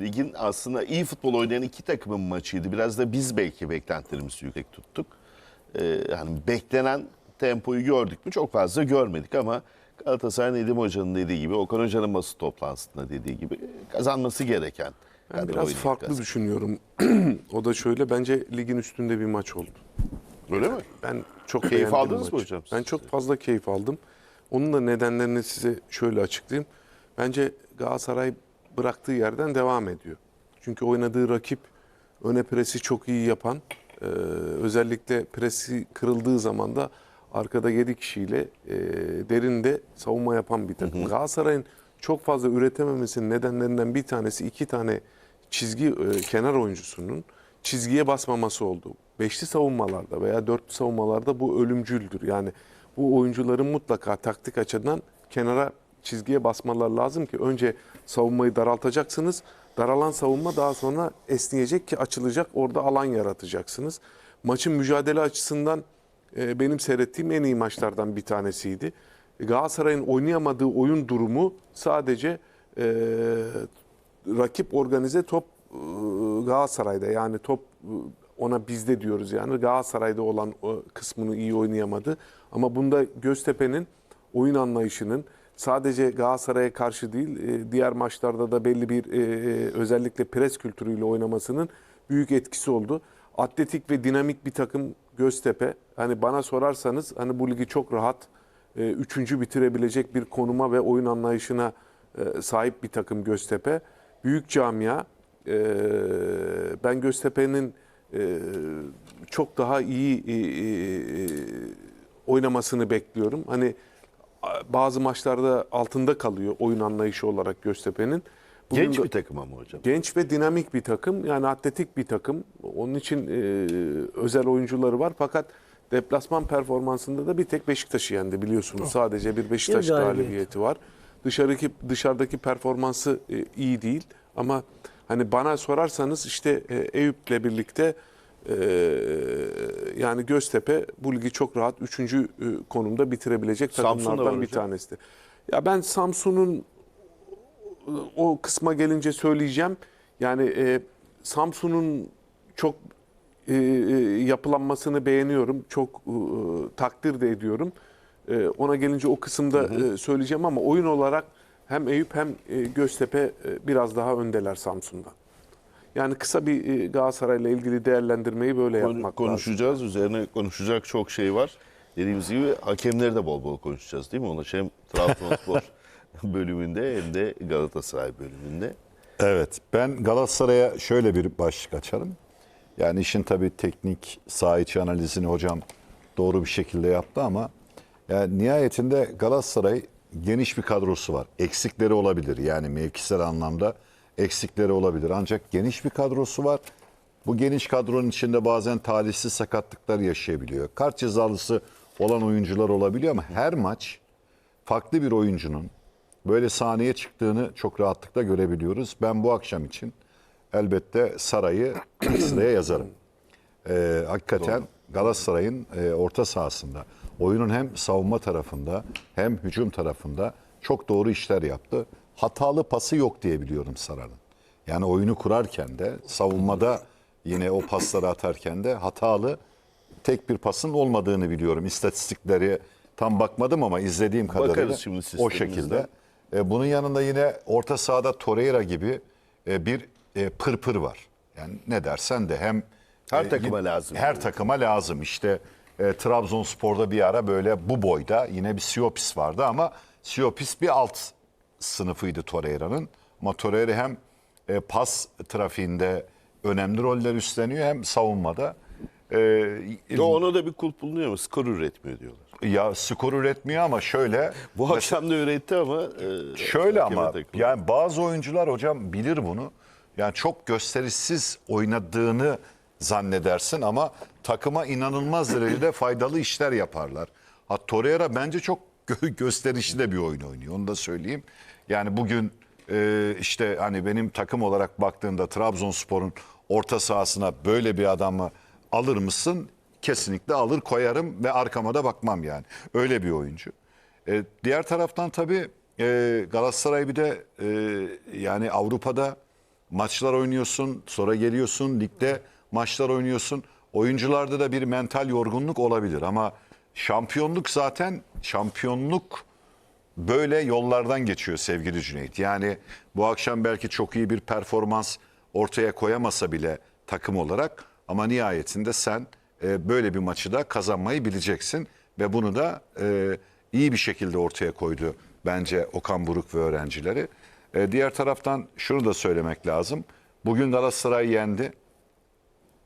ligin aslında iyi futbol oynayan iki takımın maçıydı. Biraz da biz belki beklentilerimizi yüksek tuttuk. Ee, hani beklenen tempoyu gördük mü? Çok fazla görmedik ama Galatasaray Nedim Hoca'nın dediği gibi, Okan Hoca'nın basın toplantısında dediği gibi kazanması gereken. Ben biraz farklı kazan- düşünüyorum. o da şöyle bence ligin üstünde bir maç oldu. Öyle mi? Ben çok Keyif aldınız mı hocam? Ben çok fazla keyif aldım. Onun da nedenlerini size şöyle açıklayayım. Bence Galatasaray bıraktığı yerden devam ediyor. Çünkü oynadığı rakip öne presi çok iyi yapan, e, özellikle presi kırıldığı zaman da arkada 7 kişiyle e, derinde savunma yapan bir takım. Galatasaray'ın çok fazla üretememesinin nedenlerinden bir tanesi iki tane çizgi e, kenar oyuncusunun çizgiye basmaması oldu. Beşli savunmalarda veya dörtlü savunmalarda bu ölümcüldür. Yani bu oyuncuların mutlaka taktik açıdan kenara çizgiye basmalar lazım ki önce savunmayı daraltacaksınız. Daralan savunma daha sonra esneyecek ki açılacak orada alan yaratacaksınız. Maçın mücadele açısından e, benim seyrettiğim en iyi maçlardan bir tanesiydi. Galatasaray'ın oynayamadığı oyun durumu sadece e, rakip organize top e, Galatasaray'da yani top e, ona bizde diyoruz yani Galatasaray'da olan o kısmını iyi oynayamadı. Ama bunda Göztepe'nin oyun anlayışının sadece Galatasaray'a karşı değil e, diğer maçlarda da belli bir e, e, özellikle pres kültürüyle oynamasının büyük etkisi oldu. Atletik ve dinamik bir takım Göztepe. Hani bana sorarsanız hani bu ligi çok rahat üçüncü bitirebilecek bir konuma ve oyun anlayışına sahip bir takım Göztepe. Büyük camia. Ben Göztepe'nin çok daha iyi oynamasını bekliyorum. Hani bazı maçlarda altında kalıyor oyun anlayışı olarak Göztepe'nin. Bugün Genç bir takım ama hocam. Genç ve dinamik bir takım. Yani atletik bir takım. Onun için e, özel oyuncuları var. Fakat deplasman performansında da bir tek Beşiktaş'ı yendi biliyorsunuz. Sadece bir Beşiktaş galibiyeti var. Dışarıdaki dışarıdaki performansı e, iyi değil ama hani bana sorarsanız işte e, Eyüp'le birlikte yani Göztepe bu ligi çok rahat 3. konumda bitirebilecek takımlardan bir tanesi. Ya ben Samsun'un o kısma gelince söyleyeceğim. Yani e, Samsun'un çok e, e, yapılanmasını beğeniyorum. Çok e, takdir de ediyorum. E, ona gelince o kısımda e, söyleyeceğim ama oyun olarak hem Eyüp hem e, Göztepe e, biraz daha öndeler Samsun'dan. Yani kısa bir e, Galatasaray'la ilgili değerlendirmeyi böyle Konu- yapmak lazım. konuşacağız. Üzerine konuşacak çok şey var. Dediğimiz gibi hakemleri de bol bol konuşacağız değil mi? Ona hem Trabzonspor bölümünde hem de Galatasaray bölümünde. Evet, ben Galatasaray'a şöyle bir başlık açarım. Yani işin tabii teknik saha içi analizini hocam doğru bir şekilde yaptı ama yani nihayetinde Galatasaray geniş bir kadrosu var. Eksikleri olabilir yani mevkisel anlamda eksikleri olabilir. Ancak geniş bir kadrosu var. Bu geniş kadronun içinde bazen talihsiz sakatlıklar yaşayabiliyor. Kart cezalısı olan oyuncular olabiliyor ama her maç farklı bir oyuncunun böyle sahneye çıktığını çok rahatlıkla görebiliyoruz. Ben bu akşam için elbette Saray'ı sıraya yazarım. Ee, hakikaten Galatasaray'ın e, orta sahasında oyunun hem savunma tarafında hem hücum tarafında çok doğru işler yaptı. Hatalı pası yok diye biliyorum Saray'ın. Yani oyunu kurarken de savunmada yine o pasları atarken de hatalı tek bir pasın olmadığını biliyorum. İstatistikleri tam bakmadım ama izlediğim kadarıyla şimdi o şekilde. E, bunun yanında yine orta sahada Torreira gibi e, bir e, pırpır var. Yani ne dersen de hem Her takıma lazım. Her takıma lazım. İşte e, Trabzonspor'da bir ara böyle bu boyda yine bir Siopis vardı ama Siopis bir alt sınıfıydı Torreira'nın. Ama Torreira hem e, pas trafiğinde önemli roller üstleniyor hem savunmada. E, Ya ona da bir kulp bulunuyor ama skor üretmiyor diyorlar. ya skor üretmiyor ama şöyle Bu akşam da üretti ama e, Şöyle ama takıldı. yani bazı oyuncular hocam bilir bunu. Yani çok gösterişsiz oynadığını zannedersin ama takıma inanılmaz derecede faydalı işler yaparlar. Ha Torreira bence çok gö- gösterişli bir oyun oynuyor. Onu da söyleyeyim. Yani bugün e, işte hani benim takım olarak baktığımda Trabzonspor'un orta sahasına böyle bir adamı alır mısın? Kesinlikle alır koyarım ve arkama da bakmam yani. Öyle bir oyuncu. E, diğer taraftan tabii e, Galatasaray bir de e, yani Avrupa'da maçlar oynuyorsun, sonra geliyorsun ligde maçlar oynuyorsun. Oyuncularda da bir mental yorgunluk olabilir ama şampiyonluk zaten şampiyonluk böyle yollardan geçiyor sevgili Cüneyt. Yani bu akşam belki çok iyi bir performans ortaya koyamasa bile takım olarak ama nihayetinde sen e, böyle bir maçı da kazanmayı bileceksin ve bunu da e, iyi bir şekilde ortaya koydu bence Okan Buruk ve öğrencileri. E, diğer taraftan şunu da söylemek lazım. Bugün Galatasaray yendi.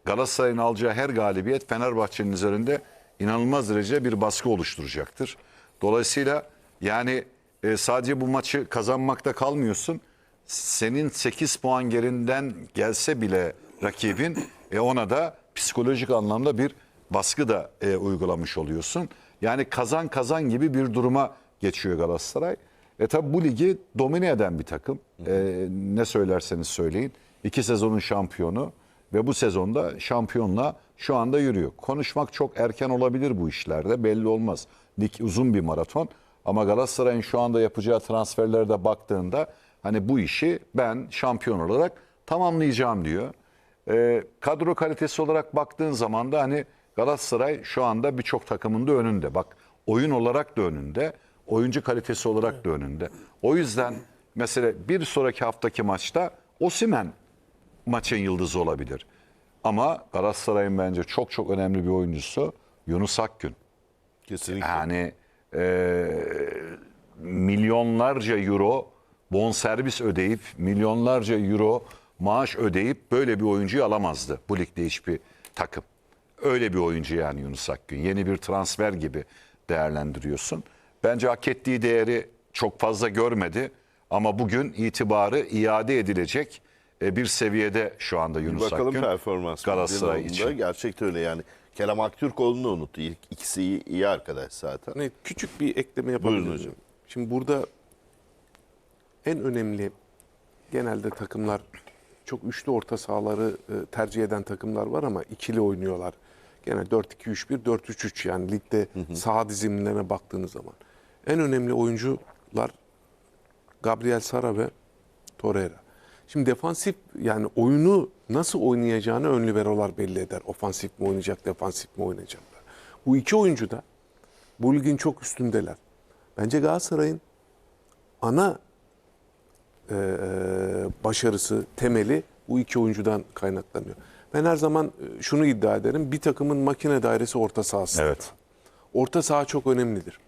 Galatasaray'ın alacağı her galibiyet Fenerbahçe'nin üzerinde inanılmaz derece bir baskı oluşturacaktır. Dolayısıyla yani e, sadece bu maçı kazanmakta kalmıyorsun. Senin 8 puan gerinden gelse bile rakibin e, ona da psikolojik anlamda bir baskı da e, uygulamış oluyorsun. Yani kazan kazan gibi bir duruma geçiyor Galatasaray. E tabi bu ligi domine eden bir takım. E, ne söylerseniz söyleyin. İki sezonun şampiyonu ve bu sezonda şampiyonla şu anda yürüyor. Konuşmak çok erken olabilir bu işlerde belli olmaz. Lig uzun bir maraton ama Galatasaray'ın şu anda yapacağı transferlerde baktığında hani bu işi ben şampiyon olarak tamamlayacağım diyor. Ee, kadro kalitesi olarak baktığın zaman da hani Galatasaray şu anda birçok takımın da önünde. Bak oyun olarak da önünde, oyuncu kalitesi olarak da önünde. O yüzden mesela bir sonraki haftaki maçta Osimen maçın yıldızı olabilir. Ama Galatasaray'ın bence çok çok önemli bir oyuncusu Yunus Akgün. Kesinlikle. Yani e, milyonlarca euro bonservis ödeyip milyonlarca euro maaş ödeyip böyle bir oyuncuyu alamazdı bu ligde hiçbir takım. Öyle bir oyuncu yani Yunus Akgün. Yeni bir transfer gibi değerlendiriyorsun. Bence hak ettiği değeri çok fazla görmedi ama bugün itibarı iade edilecek bir seviyede şu anda Yunus Bakalım Akgün. performans. Galatasaray için. Gerçekten öyle yani. Kerem Aktürkoğlu'nu da unuttu. İlk ikisi iyi, iyi arkadaş zaten. Hani küçük bir ekleme yapabilirim. Buyurun hocam. Şimdi burada en önemli genelde takımlar çok üçlü orta sahaları e, tercih eden takımlar var ama ikili oynuyorlar. Gene 4-2-3-1, 4-3-3 yani ligde saha dizimlerine baktığınız zaman. En önemli oyuncular Gabriel Sara ve Torreira. Şimdi defansif yani oyunu nasıl oynayacağını ön liberolar belli eder. Ofansif mi oynayacak, defansif mi oynayacaklar. Bu iki oyuncu da bu ligin çok üstündeler. Bence Galatasaray'ın ana e, başarısı, temeli bu iki oyuncudan kaynaklanıyor. Ben her zaman e, şunu iddia ederim. Bir takımın makine dairesi orta sahası. Evet. Orta saha çok önemlidir.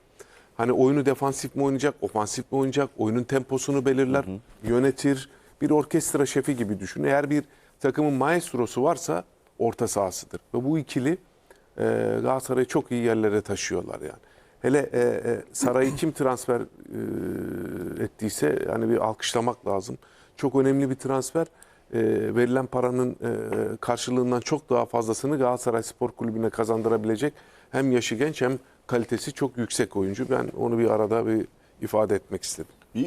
Hani oyunu defansif mi oynayacak, ofansif mi oynayacak, oyunun temposunu belirler, yönetir. Bir orkestra şefi gibi düşün. Eğer bir takımın maestrosu varsa orta sahasıdır. Ve bu ikili e, Galatasaray'ı çok iyi yerlere taşıyorlar yani. Hele e, e, Saray'ı kim transfer e, ettiyse yani bir alkışlamak lazım. Çok önemli bir transfer. E, verilen paranın e, karşılığından çok daha fazlasını Galatasaray Spor Kulübü'ne kazandırabilecek hem yaşı genç hem kalitesi çok yüksek oyuncu. Ben onu bir arada bir ifade etmek istedim.